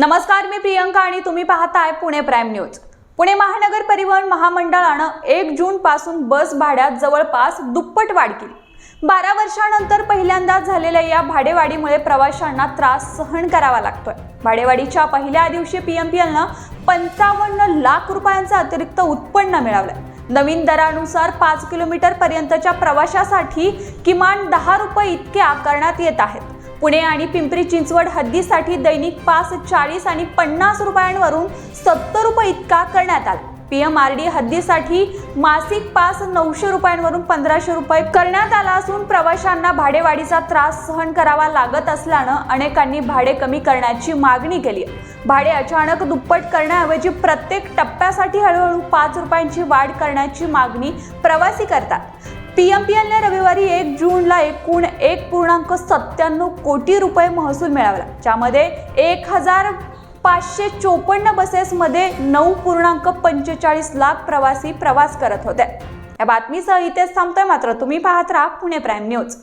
नमस्कार मी प्रियंका आणि तुम्ही पाहताय पुणे प्राईम न्यूज. पुणे महानगर परिवहन महामंडळानं एक जून पासून बस भाड्यात जवळपास दुप्पट वाढ केली. बारा वर्षानंतर पहिल्यांदा झालेल्या या भाडेवाढीमुळे प्रवाशांना त्रास सहन करावा लागतोय. भाडेवाढीच्या पहिल्या दिवशी पीएमपीएलनं पंचावन्न लाख रुपयांचं अतिरिक्त उत्पन्न मिळवलंय. नवीन दरानुसार पाच किलोमीटर पर्यंतच्या प्रवाशासाठी किमान दहा रुपये इतके आकारण्यात येत आहेत. पुणे आणि पिंपरी चिंचवड हद्दीसाठी दैनिक पास चाळीस आणि पन्नास रुपयांवरून सत्तर रुपये इतका करण्यात आला. पी एम आर डी हद्दीसाठी मासिक पास नऊशे रुपयांवरून पंधराशे रुपये करण्यात आला असून प्रवाशांना भाडेवाढीचा त्रास सहन करावा लागत असल्यानं अनेकांनी भाडे कमी करण्याची मागणी केली आहे. भाडे अचानक दुप्पट करण्याऐवजी प्रत्येक टप्प्यासाठी हळूहळू पाच रुपयांची वाढ करण्याची मागणी प्रवासी करतात. पीएमपीएलने रविवारी एक जूनला एकूण एक पूर्णांक सत्त्याण्णव कोटी रुपये महसूल मिळवला ज्यामध्ये एक हजार पाचशे चोपन्न बसेसमध्ये नऊ पूर्णांक पंचेचाळीस लाख प्रवासी प्रवास करत होते. या बातमीसह इथेच थांबतोय. मात्र तुम्ही पाहत राहा पुणे प्राईम न्यूज.